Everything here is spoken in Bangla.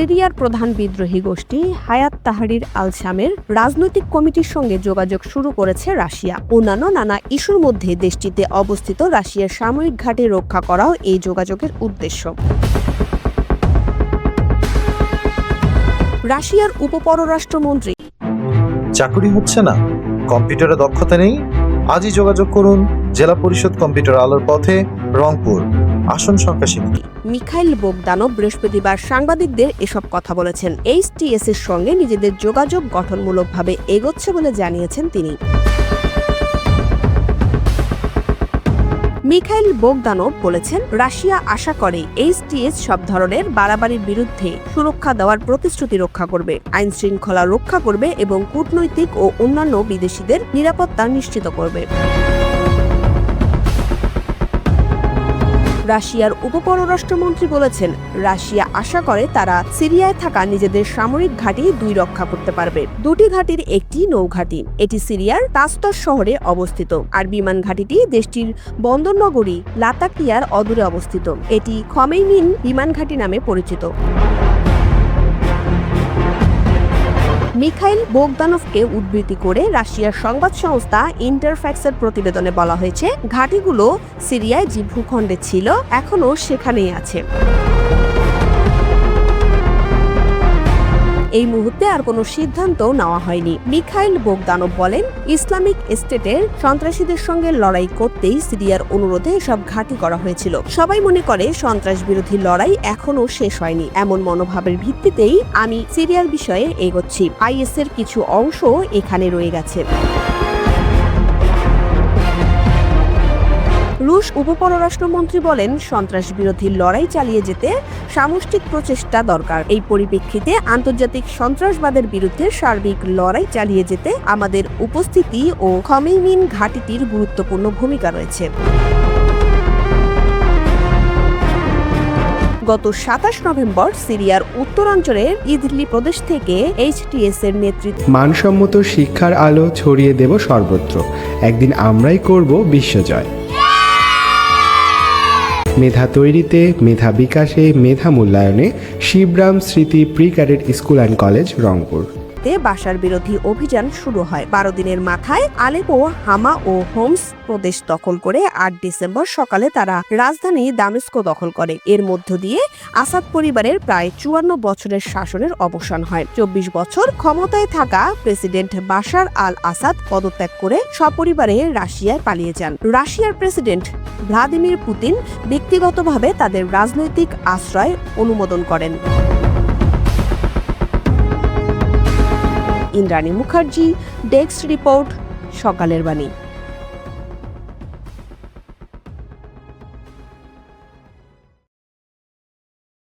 সিরিয়ার প্রধান বিদ্রোহী গোষ্ঠী হায়াত তাহারির আল শামের রাজনৈতিক কমিটির সঙ্গে যোগাযোগ শুরু করেছে রাশিয়া। অন্যান্য নানা ইস্যুর মধ্যে দেশটিতে অবস্থিত রাশিয়ার সামরিক ঘাঁটি রক্ষা করাও এই যোগাযোগের উদ্দেশ্য। রাশিয়ার উপপররাষ্ট্রমন্ত্রী চাকুরি হচ্ছে না। কম্পিউটারে দক্ষতা নেই। আজই যোগাযোগ করুন। জেলা পরিষদ কম্পিউটার আলোর পথে রংপুর। আসন সংখ্যা সীমিত মিখাইল বোগদানব বৃহস্পতিবার সাংবাদিকদের এসব কথা বলেছেন। এইচটিএস এর সঙ্গে নিজেদের যোগাযোগ গঠনমূলকভাবে এগোচ্ছে বলে জানিয়েছেন তিনি। মিখাইল বোগদানব বলেছেন, রাশিয়া আশা করে এইচটিএস সব ধরনের বাড়াবাড়ির বিরুদ্ধে সুরক্ষা দেওয়ার প্রতিশ্রুতি রক্ষা করবে আইন শৃঙ্খলা রক্ষা করবে এবং কূটনৈতিক ও অন্যান্য বিদেশিদের নিরাপত্তা নিশ্চিত করবে। রাশিয়ার উপপররাষ্ট্রমন্ত্রী বলেছেন, রাশিয়া আশা করে তারা সিরিয়ায় থাকা নিজেদের সামরিক ঘাঁটি দুই রক্ষা করতে পারবে। দুটি ঘাঁটির একটি নৌঘাঁটি, এটি সিরিয়ার তাস্তর শহরে অবস্থিত, আর বিমান ঘাঁটিটি দেশটির বন্দরনগরী লাতাকিয়ার অদূরে অবস্থিত। এটি খমেইনিন বিমান ঘাঁটি নামে পরিচিত। মিখাইল বোগদানভকে উদ্ধৃতি করে রাশিয়ার সংবাদ সংস্থা ইন্টারফ্যাক্সের প্রতিবেদনে বলা হয়েছে, ঘাঁটিগুলো সিরিয়ায় যে ভূখণ্ডে ছিল, এখনও সেখানেই আছে। এই মুহূর্তে আর কোনো সিদ্ধান্ত নেওয়া হয়নি। মিখাইল বোগদানব বলেন, ইসলামিক স্টেটের সন্ত্রাসীদের সঙ্গে লড়াই করতেই সিরিয়ার অনুরোধে এসব ঘাঁটি করা হয়েছিল। সবাই মনে করে সন্ত্রাস বিরোধী লড়াই এখনও শেষ হয়নি। এমন মনোভাবের ভিত্তিতেই আমি সিরিয়ার বিষয়ে এগোচ্ছি। আইএসের কিছু অংশ এখানে রয়ে গেছে। রুশ উপপররাষ্ট্রমন্ত্রী বলেন সন্ত্রাস বিরোধী লড়াই চালিয়ে যেতে সামষ্টিক প্রচেষ্টা দরকার। এই পরিপ্রেক্ষিতে আন্তর্জাতিক সন্ত্রাসবাদের বিরুদ্ধে সার্বিক লড়াই চালিয়ে যেতে আমাদের উপস্থিতি ও খমেইমিন ঘাটিটির গুরুত্বপূর্ণ ভূমিকা রয়েছে। গত সাতাশ নভেম্বর সিরিয়ার উত্তরাঞ্চলের ইদলি প্রদেশ থেকে এইচটিএস এর নেতৃত্বে মানসম্মত শিক্ষার আলো ছড়িয়ে দেব সর্বত্র। একদিন আমরাই করব বিশ্বজয়। মেধা তৈরিতে, মেধা বিকাশে, মেধা মূল্যায়নে Shibram Smriti pre cadet school and college, Rangpur. বাসার বিরোধী অভিযান শুরু হয়। বারো দিনের মাথায় আলেপো, হামা ও হোমস প্রদেশ দখল করে আট ডিসেম্বর সকালে তারা রাজধানী দামেস্কো দখল করে। এর মধ্য দিয়ে আসাদ পরিবারের প্রায় চুয়ান্ন বছরের শাসনের অবসান হয়। চব্বিশ বছর ক্ষমতায় থাকা প্রেসিডেন্ট বাশার আল আসাদ পদত্যাগ করে সপরিবারে রাশিয়ায় পালিয়ে যান। রাশিয়ার প্রেসিডেন্ট ভ্লাদিমির পুতিন ব্যক্তিগতভাবে তাদের রাজনৈতিক আশ্রয় অনুমোদন করেন। ইন্দ্রাণী মুখার্জি ডেস্ক রিপোর্ট সকালের বাণী।